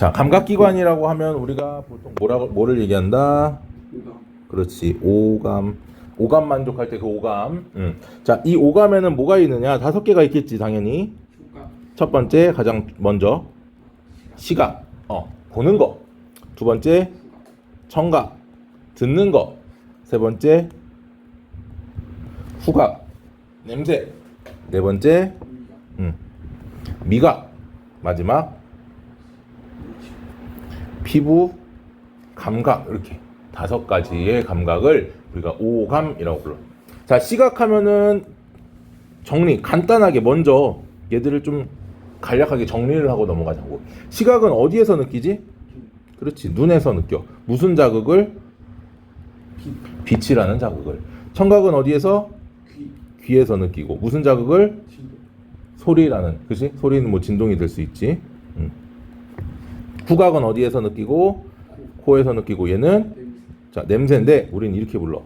자, 감각기관이라고 하면 우리가 보통 뭐라고 뭐를 얘기한다? 그렇지. 오감. 오감 만족할 때 그 오감. 음. 자, 이 오감에는 뭐가 있느냐? 다섯 개가 있겠지, 당연히. 첫 번째 가장 먼저 시각. 어, 보는 거. 두 번째 청각. 듣는 거. 세 번째 후각. 냄새. 네 번째 음. 미각. 마지막 피부 감각 이렇게 다섯 가지의 감각을 우리가 오감이라고 불러. 자 시각하면은 정리 간단하게 먼저 얘들을 좀 간략하게 정리를 하고 넘어가자고. 시각은 어디에서 느끼지? 그렇지 눈에서 느껴. 무슨 자극을? 빛 빛이라는 자극을. 청각은 어디에서? 귀 귀에서 느끼고 무슨 자극을? 소리라는 그지 소리는 뭐 진동이 될 수 있지. 음. 후각은 어디에서 느끼고 코 코에서 느끼고 얘는 자 냄새인데 우리는 이렇게 불러.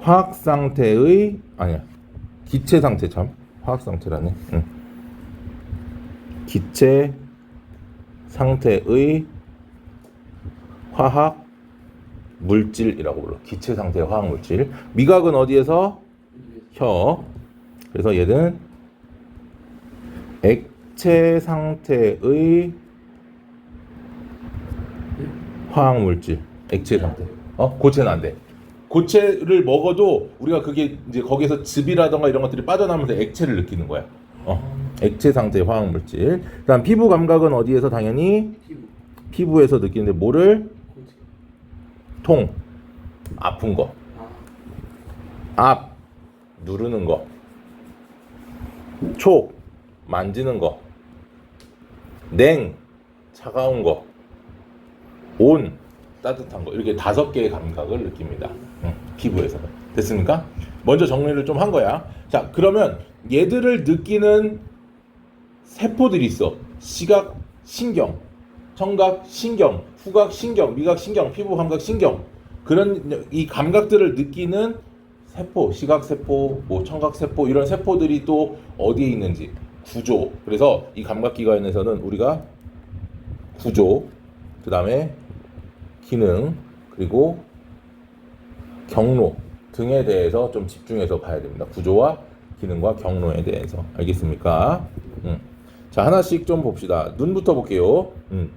화학 상태의 아니야 기체 상태 참 화학 상태라네. 응. 기체 상태의 화학 물질이라고 불러. 기체 상태의 화학 물질. 미각은 어디에서 혀. 그래서 얘는 액체 상태의 화학 물질. 액체 상태. 어? 고체는 안 돼. 고체를 먹어도 우리가 그게 이제 거기서 즙이라던가 이런 것들이 빠져나오면서 액체를 느끼는 거야. 어. 액체 상태의 화학 물질. 그다음 피부 감각은 어디에서 당연히 피부 피부에서 느끼는데 뭐를 통 아픈 거. 아앞 누르는 거, 촉 만지는 거, 냉 차가운 거, 온 따뜻한 거 이렇게 다섯 개의 감각을 느낍니다. 응, 피부에서 됐습니까? 먼저 정리를 좀 한 거야. 자 그러면 얘들을 느끼는 세포들이 있어. 시각 신경, 청각 신경, 후각 신경, 미각 신경, 피부 감각 신경 그런 이 감각들을 느끼는 세포, 시각 세포, 뭐 청각 세포 이런 세포들이 또 어디에 있는지 구조. 그래서 이 감각 기관에서는 우리가 구조, 그 다음에 기능, 그리고 경로 등에 대해서 좀 집중해서 봐야 됩니다. 구조와 기능과 경로에 대해서 알겠습니까? 음. 자 하나씩 좀 봅시다. 눈부터 볼게요. 음.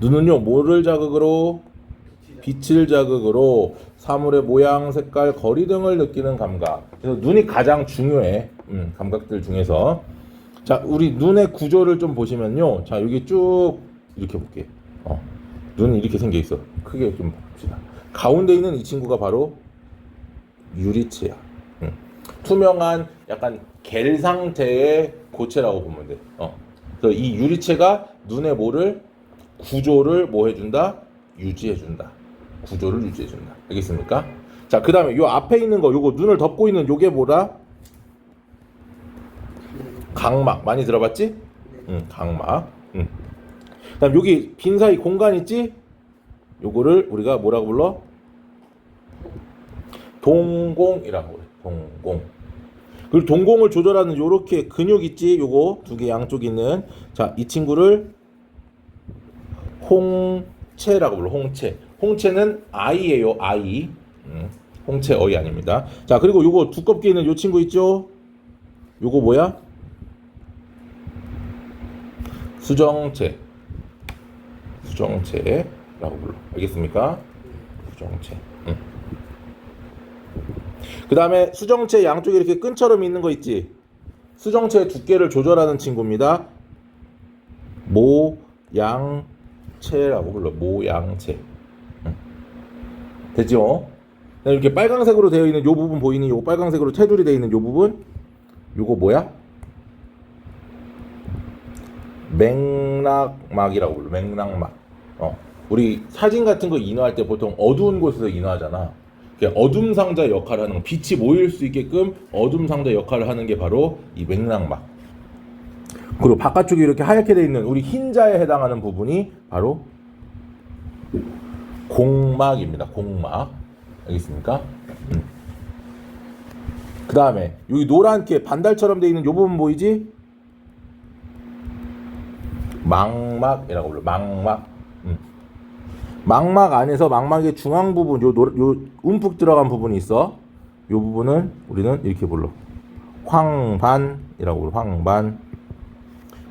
눈은요 뭐를 자극으로 빛을 자극으로 사물의 모양, 색깔, 거리 등을 느끼는 감각. 그래서 눈이 가장 중요해. 음, 감각들 중에서. 자, 우리 눈의 구조를 좀 보시면요. 자, 여기 쭉 이렇게 볼게. 어, 눈이 이렇게 생겨 있어. 크게 좀 봅시다. 가운데 있는 이 친구가 바로 유리체야. 음. 투명한 약간 겔 상태의 고체라고 보면 돼. 어. 그래서 이 유리체가 눈의 뭐를 구조를 뭐 해준다? 유지해준다. 구조를 유지해준다. 알겠습니까? 자, 그 다음에 요 앞에 있는 거, 요거 눈을 덮고 있는 요게 뭐라? 각막. 많이 들어봤지? 응, 각막. 응. 그 다음 여기 빈 사이 공간 있지? 요거를 우리가 뭐라고 불러? 동공이라고 그래. 동공. 그리고 동공을 조절하는 요렇게 근육 있지? 요거 두 개 양쪽 있는. 자, 이 친구를 홍채라고 불러. 홍채. 홍채는 아이예요. 아이. 음, 홍채 어이 아닙니다. 자, 그리고 요거 두껍게 있는 요 친구 있죠? 요거 뭐야? 수정체. 수정체라고 불러. 알겠습니까? 수정체. 음. 그 다음에 수정체 양쪽에 이렇게 끈처럼 있는 거 있지? 수정체의 두께를 조절하는 친구입니다. 모양체라고 불러. 모양체. 음. 되죠? 이렇게 빨강색으로 되어 있는 요 부분 보이니? 요 빨강색으로 테두리 되어 있는 요 부분? 요거 뭐야? 맥락막이라고 불러. 맥락막. 어. 우리 사진 같은 거 인화할 때 보통 어두운 곳에서 인화하잖아. 그 어둠 상자 역할을 하는 거. 빛이 모일 수 있게끔 어둠 상자 역할을 하는 게 바로 이 맥락막. 그리고 바깥쪽에 이렇게 하얗게 되어 있는 우리 흰자에 해당하는 부분이 바로 공막입니다. 공막. 알겠습니까? 음. 그 다음에 여기 노랗게 반달처럼 되어 있는 이 부분 보이지? 망막이라고 불러. 망막. 음. 망막 안에서 망막의 중앙 부분, 요, 노, 요 움푹 들어간 부분이 있어. 요 부분을 우리는 이렇게 불러. 황반이라고 불러. 황반.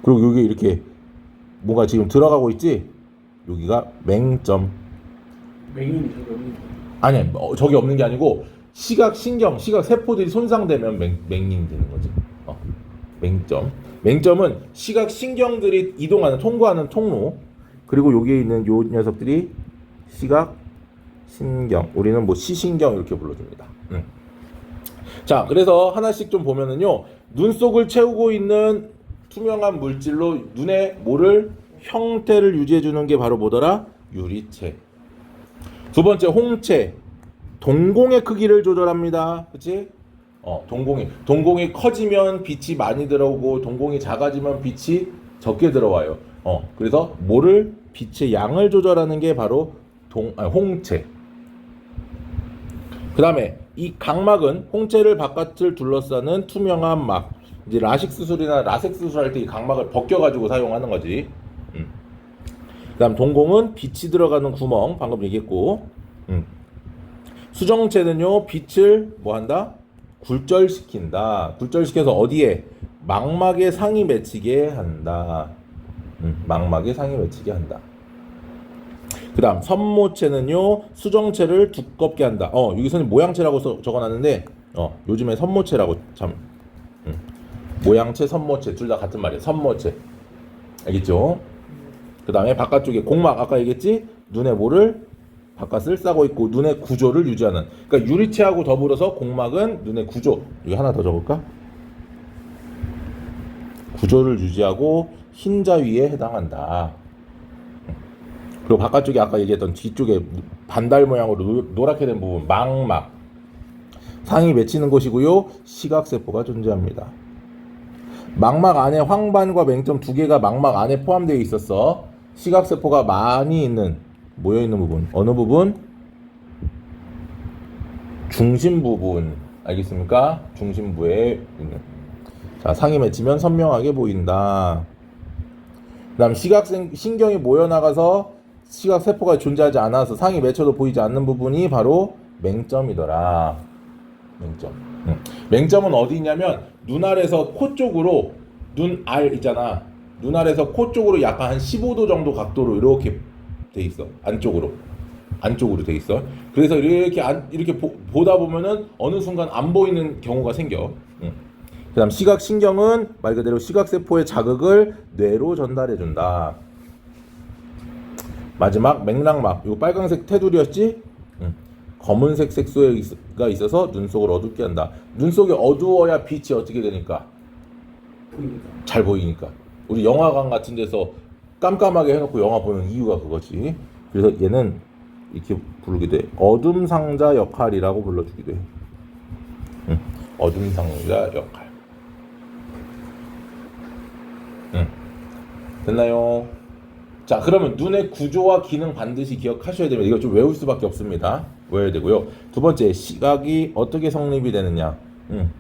그리고 여기 이렇게 뭐가 지금 들어가고 있지? 여기가 맹점. 거. 아니, 어, 저기 없는 게 아니고 시각 신경, 시각 세포들이 손상되면 맹, 맹인 되는 거지. 어, 맹점. 맹점은 시각 신경들이 이동하는 통과하는 통로. 그리고 여기에 있는 요 녀석들이 시각 신경. 우리는 뭐 시신경 이렇게 불러줍니다. 음. 자, 그래서 하나씩 좀 보면은요. 눈 속을 채우고 있는 투명한 물질로 눈의 뭐를 형태를 유지해 주는 게 바로 뭐더라? 유리체. 두 번째 홍채. 동공의 크기를 조절합니다. 그치? 어, 동공이. 동공이 커지면 빛이 많이 들어오고, 동공이 작아지면 빛이 적게 들어와요. 어, 그래서 뭐를, 빛의 양을 조절하는 게 바로 동, 아, 홍채. 그 다음에 이 각막은 홍채를 바깥을 둘러싸는 투명한 막. 이제 라식 수술이나 라섹 수술할 때 이 각막을 벗겨가지고 사용하는 거지. 음. 그 다음 동공은 빛이 들어가는 구멍 방금 얘기했고 음. 수정체는요 빛을 뭐 한다 굴절시킨다 굴절시켜서 어디에 망막에 상이 맺히게 한다 음, 망막에 상이 맺히게 한다 그 다음 선모체는요 수정체를 두껍게 한다 어 여기서는 모양체라고 써- 적어놨는데 어 요즘에 선모체라고 참 음. 모양체 선모체 둘 다 같은 말이에요 선모체 알겠죠? 그 다음에 바깥쪽에 공막 아까 얘기했지 눈에 뭐를 바깥을 싸고 있고 눈의 구조를 유지하는 그러니까 유리체하고 더불어서 공막은 눈의 구조 이거 하나 더 적을까? 구조를 유지하고 흰자 위에 해당한다. 그리고 바깥쪽에 아까 얘기했던 뒤쪽에 반달 모양으로 노- 노랗게 된 부분 망막 상이 맺히는 곳이고요 시각세포가 존재합니다. 망막 안에 황반과 맹점 두 개가 망막 안에 포함되어 있었어. 시각세포가 많이 있는 모여 있는 부분 어느 부분? 중심 부분 알겠습니까? 중심부에 있는 자 상이 맺히면 선명하게 보인다. 그다음 시각 신경이 모여 나가서 시각 세포가 존재하지 않아서 상이 맺혀도 보이지 않는 부분이 바로 맹점이더라. 맹점. 응. 맹점은 어디 있냐면 눈알에서 코 쪽으로 눈 알 있잖아. 눈알에서 코 쪽으로 약간 한 15도 정도 각도로 이렇게 돼 있어. 안쪽으로. 안쪽으로 돼 있어. 그래서 이렇게 안, 이렇게 보, 다 보면은 어느 순간 안 보이는 경우가 생겨. 응. 그다음 시각 신경은 말 그대로 시각 세포의 자극을 뇌로 전달해 준다. 마지막 맥락막. 이거 빨강색 테두리였지? 응. 검은색 색소가 있어서 눈 속을 어둡게 한다. 눈 속이 어두워야 빛이 어떻게 되니까 보입니다. 잘 보이니까. 우리 영화관 같은 데서 깜깜하게 해놓고 영화 보는 이유가 그거지. 그래서 얘는 이렇게 부르기도 해. 어둠 상자 역할이라고 불러주기도 해. 응. 어둠 상자 역할. 응. 됐나요? 자, 그러면 눈의 구조와 기능 반드시 기억하셔야 됩니다. 이거 좀 외울 수밖에 없습니다. 외워야 되고요. 두 번째, 시각이 어떻게 성립이 되느냐. 음.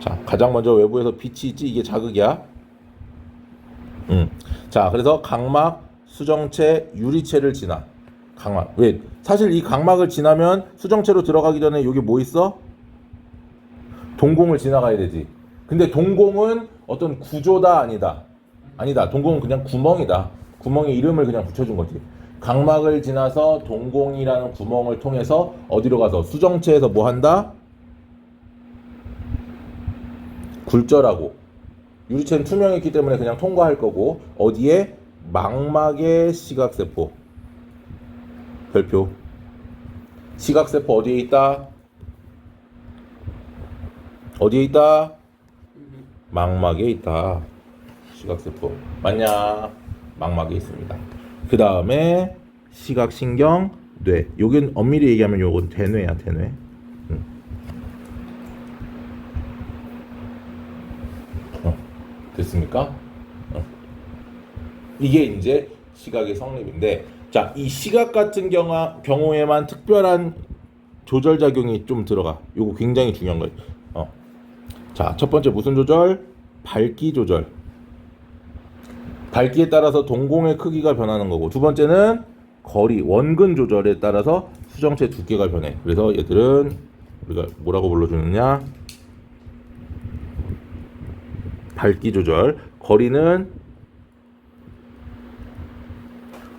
자, 가장 먼저 외부에서 빛이 있지 이게 자극이야. 음. 자, 그래서 각막, 수정체, 유리체를 지나. 각막. 왜? 사실 이 각막을 지나면 수정체로 들어가기 전에 여기 뭐 있어? 동공을 지나가야 되지. 근데 동공은 어떤 구조다 아니다. 아니다. 동공은 그냥 구멍이다. 구멍에 이름을 그냥 붙여준 거지. 각막을 지나서 동공이라는 구멍을 통해서 어디로 가서 수정체에서 뭐 한다? 굴절하고 유리체는 투명했기 때문에 그냥 통과할 거고 어디에 망막의 시각세포 별표 시각세포 어디에 있다? 어디에 있다? 망막에 있다. 시각세포 맞냐? 망막에 있습니다. 그 다음에 시각신경, 뇌. 여긴 엄밀히 얘기하면 요건 대뇌야, 대뇌. 음. 어, 됐습니까? 어. 이게 이제 시각의 성립인데, 자, 이 시각 같은 경우, 경우에만 특별한 조절 작용이 좀 들어가. 요거 굉장히 중요한 거예요. 어. 자, 첫 번째 무슨 조절? 밝기 조절. 밝기에 따라서 동공의 크기가 변하는 거고 두 번째는 거리 원근 조절에 따라서 수정체 두께가 변해. 그래서 얘들은 우리가 뭐라고 불러주느냐? 밝기 조절. 거리는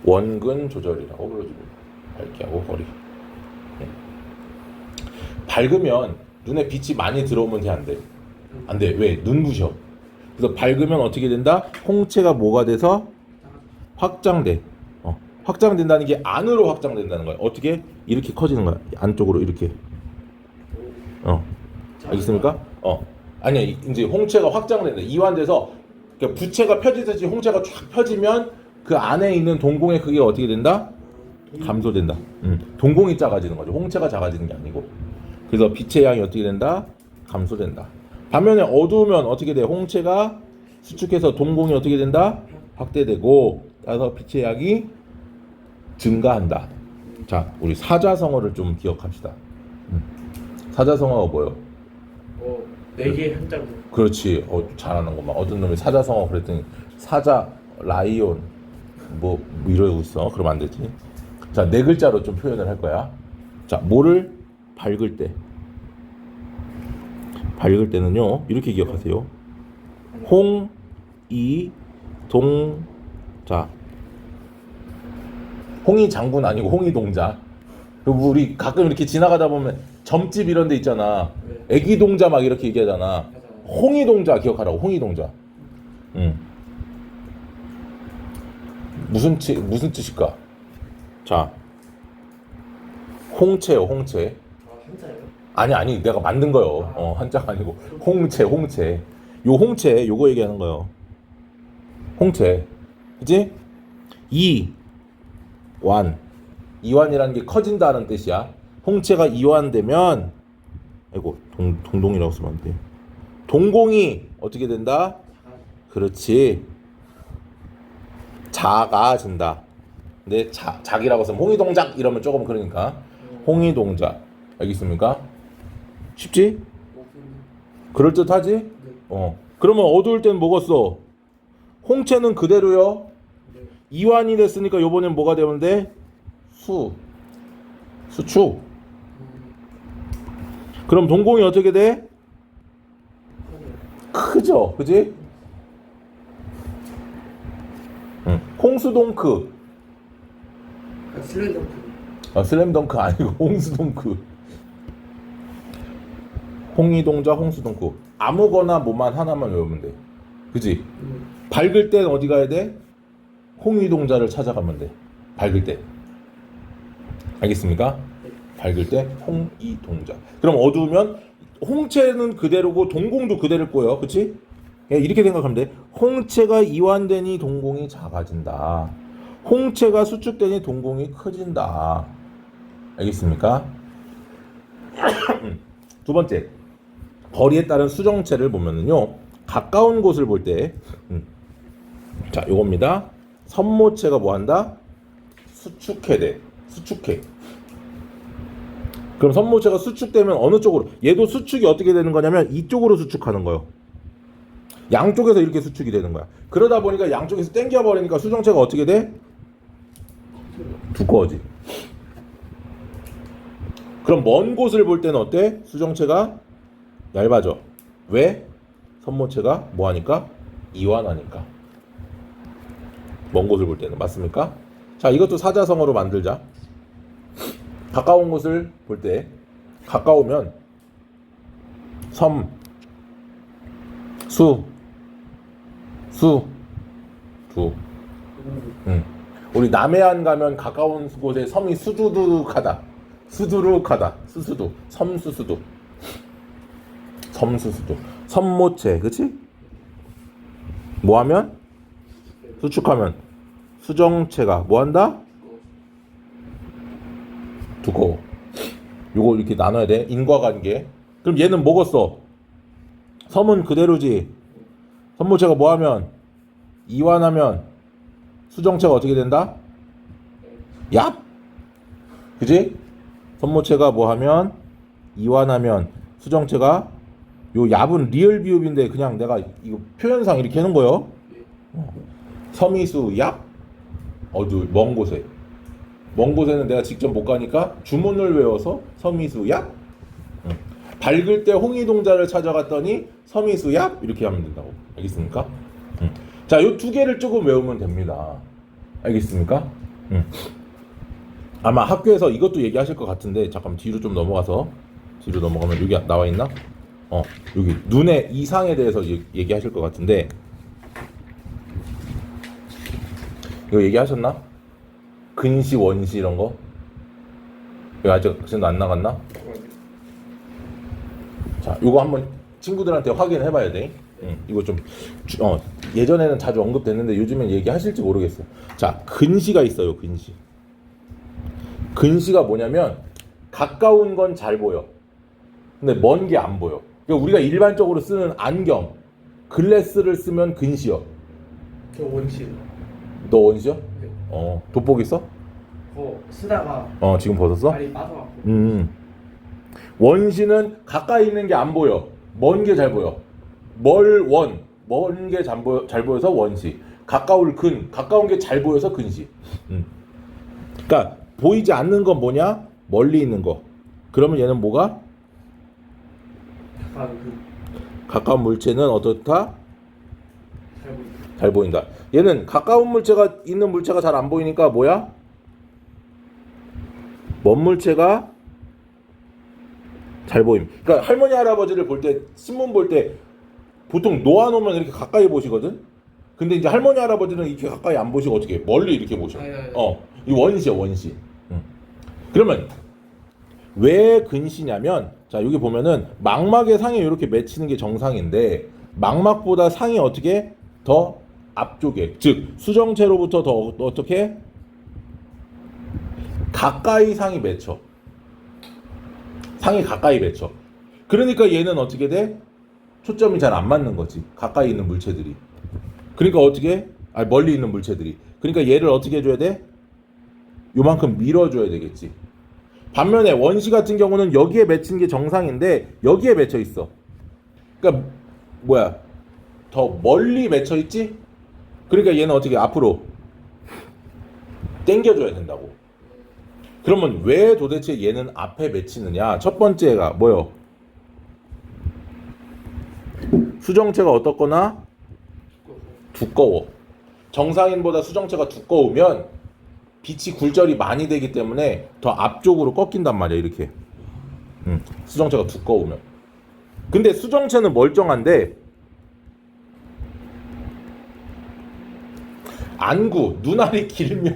원근 조절이라고 불러줍니다. 밝기하고 거리. 네. 밝으면 눈에 빛이 많이 들어오면 돼 안 돼? 안 돼. 왜? 눈부셔. 그래서 밝으면 어떻게 된다? 홍채가 뭐가 돼서 확장돼. 어, 확장된다는 게 안으로 확장된다는 거야. 어떻게? 이렇게 커지는 거야. 안쪽으로 이렇게. 어. 알겠습니까? 어. 아니야. 이- 이제 홍채가 확장된다. 이완돼서 그러니까 부채가 펴지듯이 홍채가 쫙 펴지면 그 안에 있는 동공의 크기가 어떻게 된다? 감소된다. 음, 동공이 작아지는 거죠. 홍채가 작아지는 게 아니고. 그래서 빛의 양이 어떻게 된다? 감소된다. 반면에 어두우면 어떻게 돼? 홍채가 수축해서 동공이 어떻게 된다? 확대되고 따라서 빛의 양이 증가한다. 자, 우리 사자성어를 좀 기억합시다. 음. 사자성어가 뭐예요? 어, 네개 한자로. 그렇지. 어, 잘하는구만. 어떤 놈이 사자성어 그랬더니 사자, 라이온 뭐, 뭐 이러고 있어. 그러면 안 되지. 자, 네 글자로 좀 표현을 할 거야. 자, 뭐를 밝을 때. 밝을 때는요. 이렇게 기억하세요. 홍, 이, 동, 자. 홍이 장군 아니고 홍이 동자. 그리고 우리 가끔 이렇게 지나가다 보면 점집 이런 데 있잖아. 네. 애기 동자 막 이렇게 얘기하잖아. 홍이 동자 기억하라고 홍이 동자. 응. 무슨 뜻 무슨 뜻일까? 자, 홍채요 홍채. 아? 아니 아니 내가 만든 거요. 어 한자가 아니고 홍채 홍채. 요 홍채 요거 얘기하는 거요. 홍채, 그지? 이완 이완이라는 게 커진다는 뜻이야. 홍채가 이완되면 아이고 동 동동이라고 쓰면 안 돼. 동공이 어떻게 된다? 그렇지. 작아진다. 근데 자, 작이라고 쓰면 홍이동작 이러면 조금 그러니까 홍이동작 알겠습니까? 쉽지? 그럴 듯하지? 네. 어. 그러면 어두울 땐 뭐가 써? 홍채는 그대로요. 네. 이완이 됐으니까 요번엔 뭐가 되면 돼? 수. 수축. 음, 그럼 동공이 어떻게 돼? 크죠. 그지? 응. 홍수동크. 아, 슬렌더크. 아, 슬램덩크 아니고 홍수동크. 홍이동자 홍수동크. 아무거나 뭐만 하나만 외우면 돼. 그지? 음, 밝을 땐 어디 가야 돼? 홍이동자를 찾아가면 돼. 밝을 때. 알겠습니까? 밝을 때 홍이동자. 그럼 어두우면 홍채는 그대로고 동공도 그대로일 거예요. 그치? 예, 이렇게 생각하면 돼. 홍채가 이완되니 동공이 작아진다. 홍채가 수축되니 동공이 커진다. 알겠습니까? 두 번째. 거리에 따른 수정체를 보면은요. 가까운 곳을 볼 때, 음. 자, 요겁니다. 선모체가 뭐 한다? 수축해 돼. 수축해. 그럼 선모체가 수축되면 어느 쪽으로? 얘도 수축이 어떻게 되는 거냐면 이쪽으로 수축하는 거예요. 양쪽에서 이렇게 수축이 되는 거야. 그러다 보니까 양쪽에서 당겨 버리니까 수정체가 어떻게 돼? 두꺼워지. 그럼 먼 곳을 볼 때는 어때? 수정체가 얇아져. 왜? 선모체가 뭐 하니까? 이완하니까. 먼 곳을 볼 때는 맞습니까? 자, 이것도 사자성어로 만들자. 가까운 곳을 볼 때 가까우면 섬, 수, 수, 두. 응. 우리 남해안 가면 가까운 곳에 섬이 수두둑하다. 수두룩하다. 수수두. 섬수수두. 섬수수두. 섬모체. 그치? 뭐 하면? 수축하면 수정체가 뭐 한다? 두꺼워. 요거 이렇게 나눠야 돼. 인과관계. 그럼 얘는 먹었어. 섬은 그대로지. 선모체가 뭐 하면? 이완하면 수정체가 어떻게 된다? 얍! 그지? 선모체가 뭐 하면? 이완하면 수정체가 요 얍은 리얼 비읍인데 그냥 내가 이거 표현상 이렇게 하는 거예요. 어. 섬이수 얍 어두 먼 곳에 먼 곳에는 내가 직접 못 가니까 주문을 외워서 섬이수 얍 응. 밝을 때 홍이동자를 찾아갔더니 섬이수 얍 이렇게 하면 된다고 알겠습니까? 응. 자, 요 두 개를 조금 외우면 됩니다. 알겠습니까? 응. 아마 학교에서 이것도 얘기하실 것 같은데 잠깐 뒤로 좀 넘어가서 뒤로 넘어가면 여기 나와 있나? 어 여기 눈의 이상에 대해서 얘- 얘기하실 것 같은데 이거 얘기하셨나? 근시 원시 이런 거? 이거 아직 지금 안 나갔나? 자, 요거 한번 친구들한테 확인해 봐야 돼. 응, 이거 좀, 주- 어, 예전에는 자주 언급됐는데 요즘엔 얘기하실지 모르겠어. 자, 근시가 있어요, 근시. 근시가 뭐냐면, 가까운 건 잘 보여. 근데 먼 게 안 보여. 그러니까 우리가 일반적으로 쓰는 안경, 글래스를 쓰면 근시여. 저 원실. 너 원시여? 네. 어, 돋보기 써? 그거 쓰다가 어, 지금 벗었어? 발이 빠져갖고. 음. 원시는 가까이 있는 게 안 보여. 먼 게 잘 보여. 멀 원. 먼 게 잘 보여 잘 보여서 원시. 가까울 근. 가까운 게 잘 보여서 근시. 음. 그러니까 보이지 않는 건 뭐냐? 멀리 있는 거. 그러면 얘는 뭐가? 그 가까운 물체는 어떻다? 잘 보이죠. 잘 보인다. 얘는 가까운 물체가 있는 물체가 잘 안 보이니까 뭐야? 먼 물체가 잘 보임. 그러니까 할머니 할아버지를 볼 때 신문 볼 때 보통 놓아놓으면 이렇게 가까이 보시거든. 근데 이제 할머니 할아버지는 이렇게 가까이 안 보시고 어떻게 해? 멀리 이렇게 보셔. 아, 예, 예. 어, 이 원시야 원시. 응. 그러면 왜 근시냐면 자 여기 보면은 망막의 상에 이렇게 맺히는 게 정상인데 망막보다 상이 어떻게? 더 앞쪽에 즉 수정체로부터 더 어떻게? 가까이 상이 맺혀. 상이 가까이 맺혀. 그러니까 얘는 어떻게 돼? 초점이 잘 안 맞는 거지. 가까이 있는 물체들이. 그러니까 어떻게? 아 멀리 있는 물체들이. 그러니까 얘를 어떻게 해줘야 돼? 요만큼 밀어줘야 되겠지 반면에 원시 같은 경우는 여기에 맺힌 게 정상인데 여기에 맺혀 있어. 그러니까 뭐야? 더 멀리 맺혀 있지? 그러니까 얘는 어떻게 앞으로 당겨줘야 된다고. 그러면 왜 도대체 얘는 앞에 맺히느냐? 첫 번째가 뭐요? 수정체가 어떻거나 두꺼워. 정상인보다 수정체가 두꺼우면 빛이 굴절이 많이 되기 때문에 더 앞쪽으로 꺾인단 말이야 이렇게 음, 수정체가 두꺼우면 근데 수정체는 멀쩡한데 안구 눈알이 길면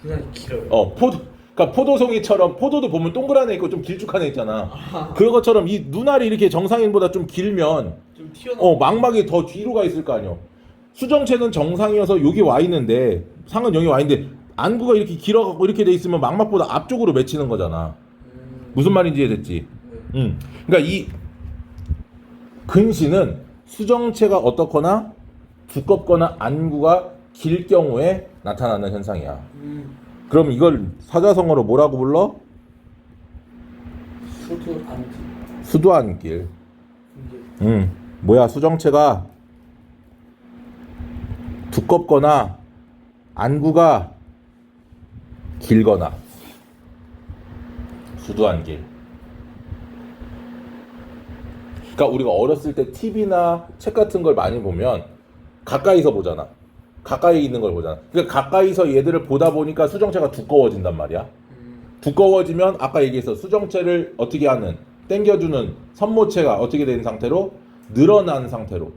그냥 길어요. 어 포도 그러니까 포도송이처럼 포도도 보면 동그란 애 있고 좀 길쭉한 애 있잖아 그런 것처럼 이 눈알이 이렇게 정상인보다 좀 길면 좀. 어 망막이 더 뒤로 가 있을 거 아니야. 수정체는 정상이어서 여기 와 있는데 상은 여기 와 있는데 안구가 이렇게 길어갖고 이렇게 돼 있으면 망막보다 앞쪽으로 맺히는 거잖아. 음, 무슨 말인지 이해됐지? 네. 응. 그러니까 이 근시는 수정체가 어떻거나 두껍거나 안구가 길 경우에 나타나는 현상이야. 음, 그럼 이걸 사자성어로 뭐라고 불러? 안 수도안길. 음, 뭐야 수정체가 두껍거나 안구가 길거나 수두안길. 그러니까 우리가 어렸을 때 TV나 책 같은 걸 많이 보면 가까이서 보잖아. 가까이 있는 걸 보잖아. 그러니까 가까이서 얘들을 보다 보니까 수정체가 두꺼워진단 말이야. 음, 두꺼워지면 아까 얘기했어 수정체를 어떻게 하는 당겨주는 선모체가 어떻게 된 상태로 늘어난 상태로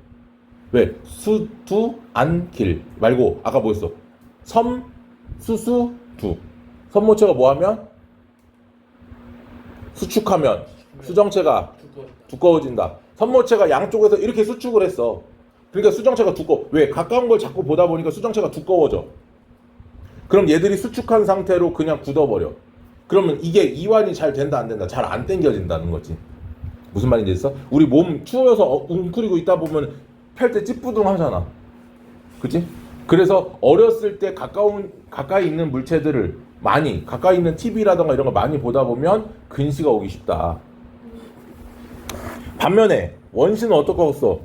왜 수두 안길 말고 아까 뭐였어 섬 수수 두. 선모체가 뭐하면? 수축하면. 수정체가 두꺼워. 두꺼워진다. 선모체가 양쪽에서 이렇게 수축을 했어. 그러니까 수정체가 두꺼워. 왜? 가까운 걸 자꾸 보다 보니까 수정체가 두꺼워져. 그럼 얘들이 수축한 상태로 그냥 굳어버려. 그러면 이게 이완이 잘 된다 안 된다? 잘안 당겨진다는 거지. 무슨 말인지 했어? 우리 몸 추워서 어- 웅크리고 있다 보면 펼 때 찌뿌둥 하잖아. 그치? 그래서 어렸을 때 가까운 가까이 있는 물체들을 많이 가까이 있는 TV라던가 이런 걸 많이 보다 보면 근시가 오기 쉽다 반면에 원시는 어떻게 었어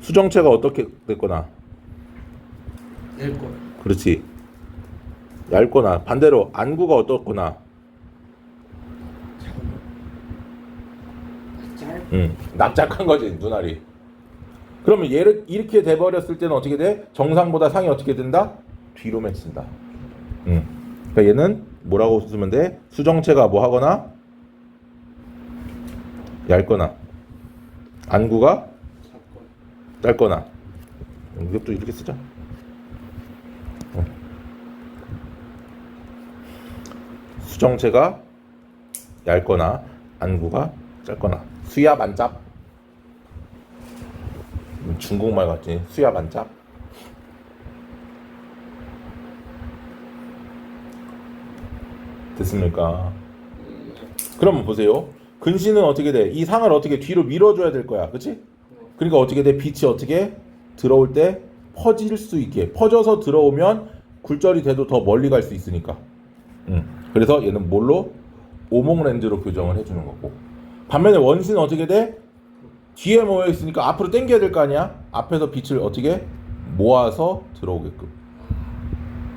수정체가 어떻게 됐거나 얇거. 그렇지. 얇거나 반대로 안구가 어떻거나 거. 짧. 음, 납작한 거지 눈알이. 그러면 얘를 이렇게 돼 버렸을 때는 어떻게 돼? 정상보다 상이 어떻게 된다? 뒤로 맺힌다. 음. 그러니까 얘는 뭐라고 쓰면 돼? 수정체가 뭐 하거나 얇거나 안구가. 짧거나 음, 이것도 이렇게 쓰자. 어. 수정체가 얇거나 안구가 짧거나 수야 반짝 음, 중국말 같지 수야 반짝 됐습니까? 그럼 보세요 근시는 어떻게 돼? 이 상을 어떻게 뒤로 밀어줘야 될 거야 그치? 그러니까 어떻게 돼? 빛이 어떻게 들어올 때 퍼질 수 있게 퍼져서 들어오면 굴절이 돼도 더 멀리 갈 수 있으니까. 음. 그래서 얘는 뭘로 오목 렌즈로 교정을 해주는 거고. 반면에 원시는 어떻게 돼? 뒤에 모여 있으니까 앞으로 당겨야 될 거 아니야? 앞에서 빛을 어떻게 모아서 들어오게끔.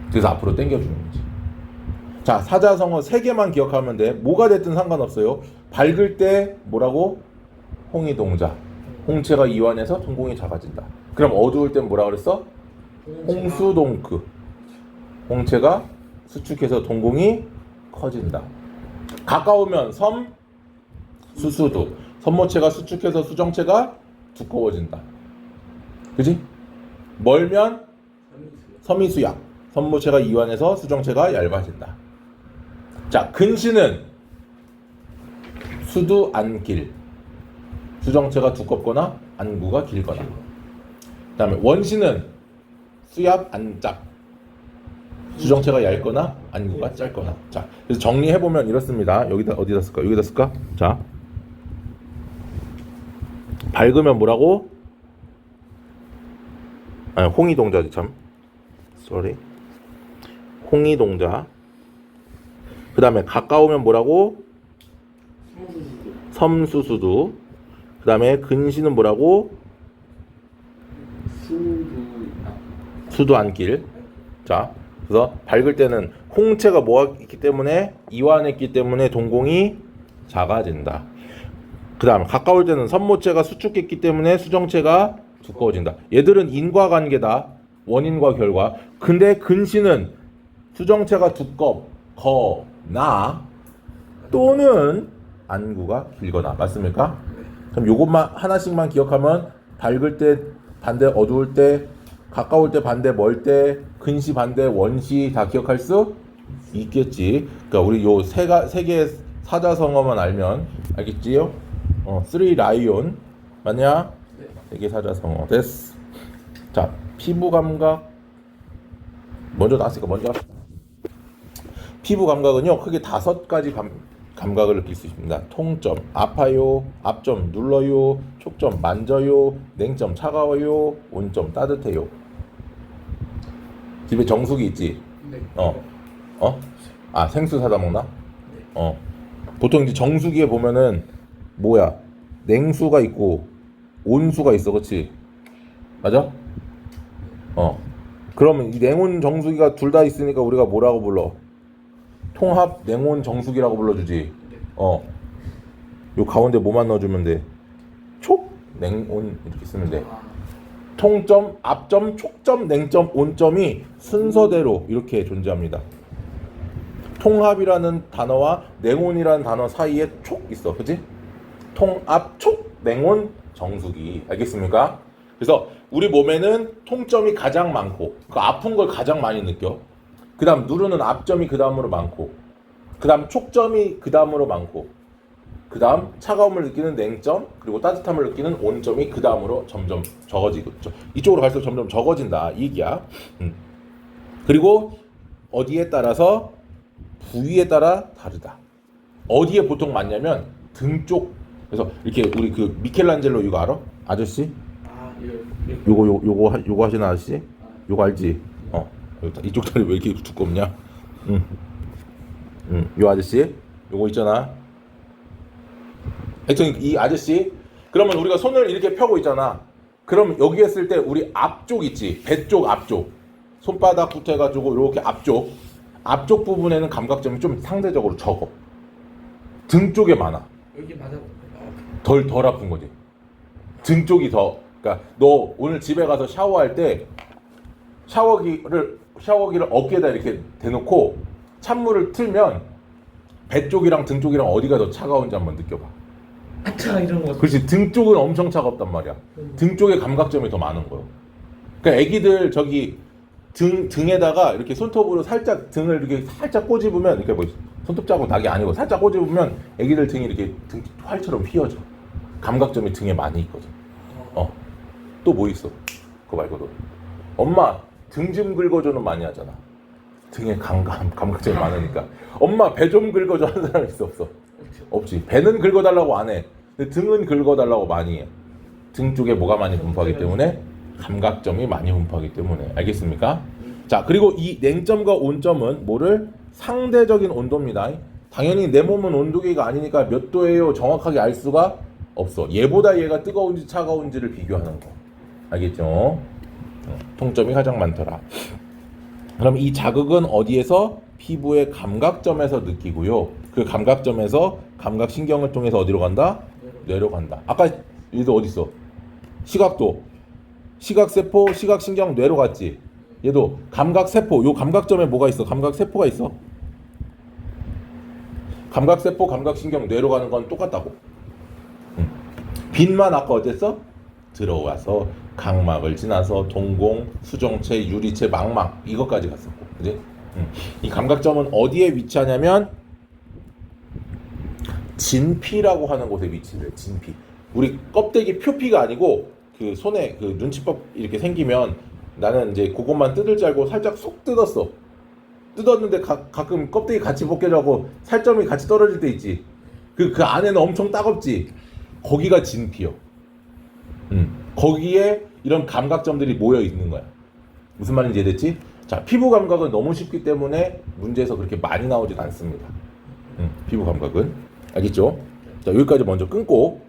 그래서 앞으로 당겨주는 거지. 자 사자성어 세 개만 기억하면 돼. 뭐가 됐든 상관없어요. 밝을 때 뭐라고? 홍이 동자. 홍채가 이완해서 동공이 작아진다. 그럼 어두울 땐 뭐라 그랬어? 홍수동크. 홍채가 수축해서 동공이 커진다. 가까우면 섬 수수도. 섬모체가 수축해서 수정체가 두꺼워진다. 그지? 멀면 섬이수약. 섬모체가 이완해서 수정체가 얇아진다. 자, 근시는 수두 안길. 수정체가 두껍거나 안구가 길거나. 그 다음에 원시는 수압 안짝. 수정체가 얇거나 안구가 짧거나. 자, 그래서 정리해 보면 이렇습니다. 여기다 어디다 쓸까? 여기다 쓸까? 자, 밝으면 뭐라고? 아, 홍이 동자지 참. sorry. 홍이 동자. 그 다음에 가까우면 뭐라고? 섬수수두. 그 다음에 근시는 뭐라고? 수도 안길. 자, 그래서 밝을 때는 홍채가 모았기 때문에 이완했기 때문에 동공이 작아진다. 그 다음 가까울 때는 섬모체가 수축했기 때문에 수정체가 두꺼워진다. 얘들은 인과관계다. 원인과 결과. 근데 근시는 수정체가 두껍거나 또는 안구가 길거나 맞습니까? 그럼 요것만 하나씩만 기억하면 밝을 때 반대 어두울 때 가까울 때 반대 멀 때 근시 반대 원시 다 기억할 수 있겠지. 그러니까 우리 요 세가 세 개의 사자성어만 알면 알겠지요? 어, 쓰리 라이온 맞냐? 네. 세개 사자성어 됐어. 자, 피부 감각 먼저 나왔으니까 먼저 합시다. 피부 감각은요 크게 다섯 가지 감, 감각을 느낄 수 있습니다. 통점, 아파요, 앞점, 눌러요, 촉점, 만져요, 냉점, 차가워요, 온점, 따뜻해요. 집에 정수기 있지? 네. 어, 어? 아 생수 사다 먹나? 네. 어. 보통 이제 정수기에 보면은 뭐야? 냉수가 있고 온수가 있어, 그렇지? 맞아? 어. 그러면 이 냉온 정수기가 둘 다 있으니까 우리가 뭐라고 불러? 통합 냉온 정수기라고 불러주지. 네. 어. 요 가운데 뭐만 넣어주면 돼? 촉 냉온 이렇게 쓰면 돼. 아. 통점, 앞점, 촉점, 냉점, 온점이 순서대로 이렇게 존재합니다. 통합이라는 단어와 냉온이라는 단어 사이에 촉 있어, 그지? 통합, 촉, 냉온, 정수기, 알겠습니까? 그래서 우리 몸에는 통점이 가장 많고, 그 아픈 걸 가장 많이 느껴. 그 다음 누르는 앞점이 그 다음으로 많고, 그 다음 촉점이 그 다음으로 많고, 그 다음 차가움을 느끼는 냉점 그리고 따뜻함을 느끼는 온점이 그 다음으로 점점 적어지고. 이쪽으로 갈수록 점점 적어진다 이 얘기야. 음. 그리고 어디에 따라서 부위에 따라 다르다. 어디에 보통 많냐면 등 쪽. 그래서 이렇게 우리 그 미켈란젤로 이거 알아? 아저씨? 요거 요, 요거 하- 요거 하시는 아저씨? 아, 요거 알지? 어. 이쪽 다리 왜 이렇게 두껍냐? 응. 응. 요 아저씨? 요거 있잖아. 하여튼 이 아저씨 그러면 우리가 손을 이렇게 펴고 있잖아. 그럼 여기 했을 때 우리 앞쪽 있지. 배 쪽 앞쪽. 손바닥부터 해가지고 이렇게 앞쪽 앞쪽 부분에는 감각점이 좀 상대적으로 적어. 등 쪽에 많아. 여기 맞아. 아, 덜덜 아픈 거지. 등 쪽이 더. 그러니까 너 오늘 집에 가서 샤워할 때 샤워기를 샤워기를 어깨에다 이렇게 대놓고 찬물을 틀면 배 쪽이랑 등 쪽이랑 어디가 더 차가운지 한번 느껴봐. 아차 이런 거. 그렇지 등 쪽은 엄청 차갑단 말이야. 등 쪽에 감각점이 더 많은 거예요. 그러니까 애기들 저기 등 등에다가 이렇게 손톱으로 살짝 등을 이렇게 살짝 꼬집으면 이렇게 뭐 손톱 자국 낙이 아니고 살짝 꼬집으면 애기들 등이 이렇게 등 활처럼 휘어져. 감각점이 등에 많이 있거든. 어. 또 뭐 있어? 그거 말고도. 엄마 등 좀 긁어줘는 많이 하잖아. 등에 감각 감각점이 많으니까. 엄마 배 좀 긁어줘 하는 사람 있어 없어? 그렇죠. 없지. 배는 긁어달라고 안 해. 근데 등은 긁어달라고 많이 해. 등 쪽에 뭐가 많이 분포하기 때문에 감각점이 많이 분포하기 때문에 알겠습니까? 자 그리고 이 냉점과 온점은 뭐를 상대적인 온도입니다. 당연히 내 몸은 온도계가 아니니까 몇 도예요 정확하게 알 수가 없어. 얘보다 얘가 뜨거운지 차가운지를 비교하는 거. 알겠죠? 어, 통점이 가장 많더라. 그럼 이 자극은 어디에서 피부의 감각점에서 느끼고요. 그 감각점에서 감각신경을 통해서 어디로 간다? 뇌로 간다. 아까 얘도 어디 있어? 시각도 시각세포, 시각신경, 뇌로 갔지. 얘도 감각세포. 요 감각점에 뭐가 있어? 감각세포가 있어. 감각세포, 감각신경, 뇌로 가는 건 똑같다고. 응. 빛만 아까 어땠어? 들어와서 각막을 지나서 동공, 수정체, 유리체, 망막 이것까지 갔었고, 그지? 응. 이 감각점은 어디에 위치하냐면 진피라고 하는 곳에 위치해. 진피. 우리 껍데기 표피가 아니고 그 손에 그 눈치법 이렇게 생기면 나는 이제 그것만 뜯을 줄 알고 살짝 속 뜯었어. 뜯었는데 가, 가끔 껍데기 같이 벗겨져고 살점이 같이 떨어질 때 있지. 그, 그 안에는 엄청 따갑지. 거기가 진피요. 음. 거기에 이런 감각점들이 모여 있는 거야. 무슨 말인지 이해됐지? 자, 피부 감각은 너무 쉽기 때문에 문제에서 그렇게 많이 나오진 않습니다. 음, 피부 감각은. 알겠죠? 자, 여기까지 먼저 끊고